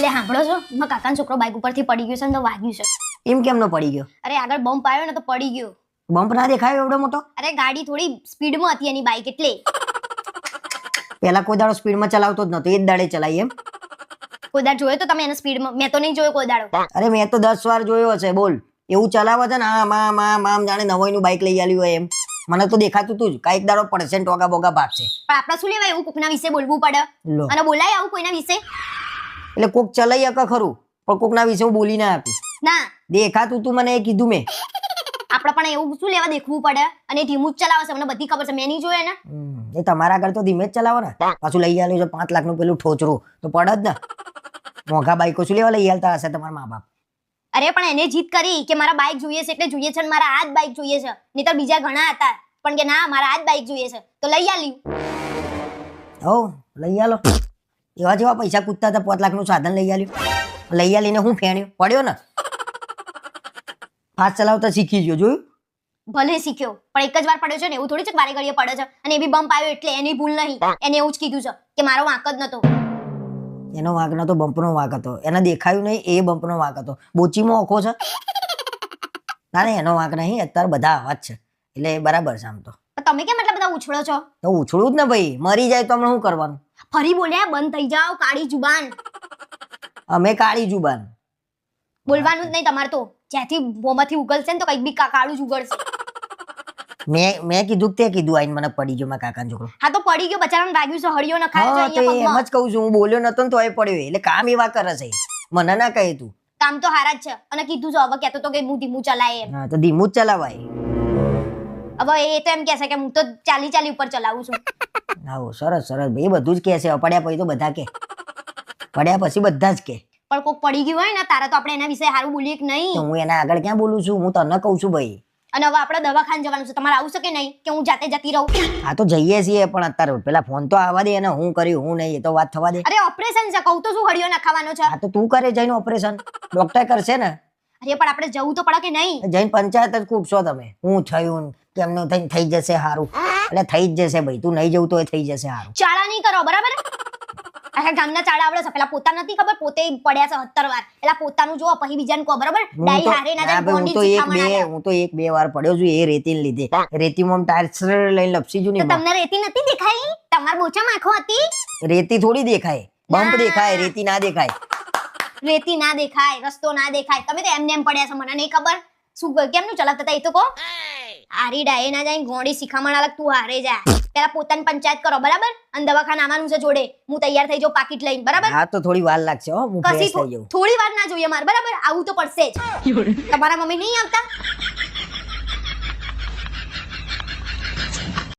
એટલે સાંભળો છો? મારા કાકાનો છોકરો બાઇક ઉપરથી પડી ગયો છે ને તો વાગ્યું છે. એમ કેમ નો પડી ગયો? અરે આગળ બમ્પ આવ્યો ને તો પડી ગયો. બમ્પ ના દેખાયો એવડો મોટો? અરે ગાડી થોડી સ્પીડમાં હતી એની બાઇક એટલે. પેલા કોઈ દાડો સ્પીડમાં ચલાવતો જ નતો એ જ દાડે ચલાવી એમ. કોઈ દાડ જોયો તો તમે એના સ્પીડમાં મેં તો નહીં જોયો કોઈ દાડો. અરે મેં તો દસ વાર જોયો હશે બોલ. એવું ચલાવે છે ને આમ આમ આમ આમ જાણે નવાઈનું બાઇક લઈ આલ્યું હોય એમ. મને તો દેખાતું તું જ. કંઈક દાડો પડશે ટોગા બોગા ભાગશે. પણ આપણે શું લેવાય એવું કોકના વિશે બોલવું પડે? અને બોલાય આવું કોઈના વિશે? એટલે કોક ચલાઈ શકે ખરું પણ કોકના વિશે હું બોલી ના આપી ના. દેખાતું તું મને એ કીધું મેં. આપણે પણ એવું શું લેવા દેખવું પડે? અને ધીમું જ ચલાવે છે મને બધી ખબર છે મેં નહીં જોયે ને એ તમારા આગળ તો ધીમે જ ચલાવો ને. પાછું લઈ આલ્યું છે પાંચ લાખનું પેલું ઠોચરું. તો પડે જ ને. મોંઘા બાઈકો શું લેવા લઈ આવતા હશે તમારા મા બાપ અરે પણ એને જીત કરી કે મારા બાઈક જોઈએ છે એટલે જોઈએ છે ને મારા આ જ બાઈક જોઈએ છે. નહીતર બીજા ઘણા હતા. પણ કે ના મારા આ જ બાઈક જોઈએ છે. તો લઈ આલ્યું. હો લઈ આલો. એવા જેવા પૈસા કૂદતા હતા પાંચ લાખનું સાધન લઈ આવ્યું લઈ આવીને હું ફેણ્યો? પડ્યો ને? ફાસ્ટ ચલાવતા શીખી ગયો જોયું? ભલે શીખ્યો પણ એક જ વાર પડ્યો છે ને એવું થોડી છે વારે ઘડીએ પડે છે? અને એ બી બમ્પ આવ્યો એટલે એની ભૂલ નહીં. એને એવું જ કીધું છે કે મારો વાંક જ નતો. એનો વાંક નતો બમ્પનો વાંક હતો. એને દેખાયું નહીં એ બમ્પનો વાંક હતો. બોચીમાં ઓખો છે? ના ના એનો વાંક નહીં અત્યારે બધા આવા જ છે. એટલે બરાબર છે આમ તો. તમે કેમ એટલા બધા ઉછળો છો? તો ઉછળું જ ને ભાઈ. મરી જાય તો હમણાં શું કરવાનું? ફરી બોલ્યા બંધ થઈ જાઓ કાળી જુબાન. અમે કાળી જુબાન. બોલવાનું જ નહીં તમારે તો. જ્યાંથી મોંમાંથી ઉગલશે ને તો કંઈક બી કાળું જ ઉગળશે. મેં મેં કીધું તે કીધું આઈને મને પડી ગયો મારા કાકાનો છોકરો હા તો પડી ગયો બચારાને લાગ્યું છે હળિયો નખાયો છે તો એમ જ કહું છું હું બોલ્યો નતો ને તો એ. પડ્યો એટલે કામ એવા કરે છે. મને ના કહે તું. કામ તો હારા જ છે. અને કીધું છે હવે કહેતો તો કે હું ધીમું ચલાય એમ. હા તો ધીમું જ ચલાવાય. હવે એ તો એમ કહેશે કે હું તો ચાલી ચાલી ઉપર ચલાવું છું. આવો સરસ સરસ. ભાઈ બધું જ કે છે પડ્યા પછી તો બધા કે પડ્યા પછી બધા જ કે પણ કોક પડી ગયું હોય ને તારે તો આપણે એના વિશે સારું બોલીએ કે નહીં? હું એના આગળ ક્યાં બોલું છું? હું તને કહું છું ભાઈ. અને હવે આપણે દવાખાને જવાનું છે તમારે આવું છે કે નહીં? કે હું જાતે જતી રહું? હા તો જઈએ છીએ પણ અત્યારે પેલા ફોન તો આવવા દે અને હું કર્યું હું નહીં એ તો વાત થવા દે. અરે ઓપરેશન છે કહું તો શું હળિયો નખાવાનો છે? હા તો તું કરે જઈને ઓપરેશન ડોક્ટર કરશે ને. અરે પણ આપણે જવું તો પડે કે નહીં? જઈને પંચાયત જ કૂટશો તમે. હું થયું કેમનું થઈને થઈ જશે સારું એટલે થઈ જ જશે ભાઈ. તું નહીં જવું તો એ થઈ જશે સારું ચાળા નહીં કરો બરાબર? આખા ગામના ચાળા આવડે છે. પેલા પોતા નથી ખબર પોતે પડ્યા છે સત્તર વાર. એટલે પોતાનું જો પછી બીજાને કહો બરાબર? ડાઈ હારે ના ના જાય હું તો એક બે હું તો એક બે વાર પડ્યો છું એ રેતીને લીધે. રેતીમાં ટાયર લઈને લપસી જુ ને તમને રેતી નથી દેખાઈ? તમાર બોચા માખો હતી? રેતી થોડી દેખાય. બમ્પ દેખાય રેતી ના દેખાય. રેતી ના દેખાય રસ્તો ના દેખાય. તમે તો એમને એમ પડ્યા છો મને નહીં ખબર. શું કેમનું ચલાવતા હતા એ તો કહો. હારી ડાય ના જાય ગોળી શીખામણા અલગ તું હારે જા. પેલા પોતાની પંચાયત કરો બરાબર? અને દવાખાના આવવાનું છે જોડે. હું તૈયાર થઈ જાઉં પાકીટ લઈને બરાબર? હા તો થોડી વાર લાગશે હો હું થોડી વાર ના જોઈએ મારે બરાબર? આવું તો પડશે જ. તમારા મમ્મી નહીં આવતા?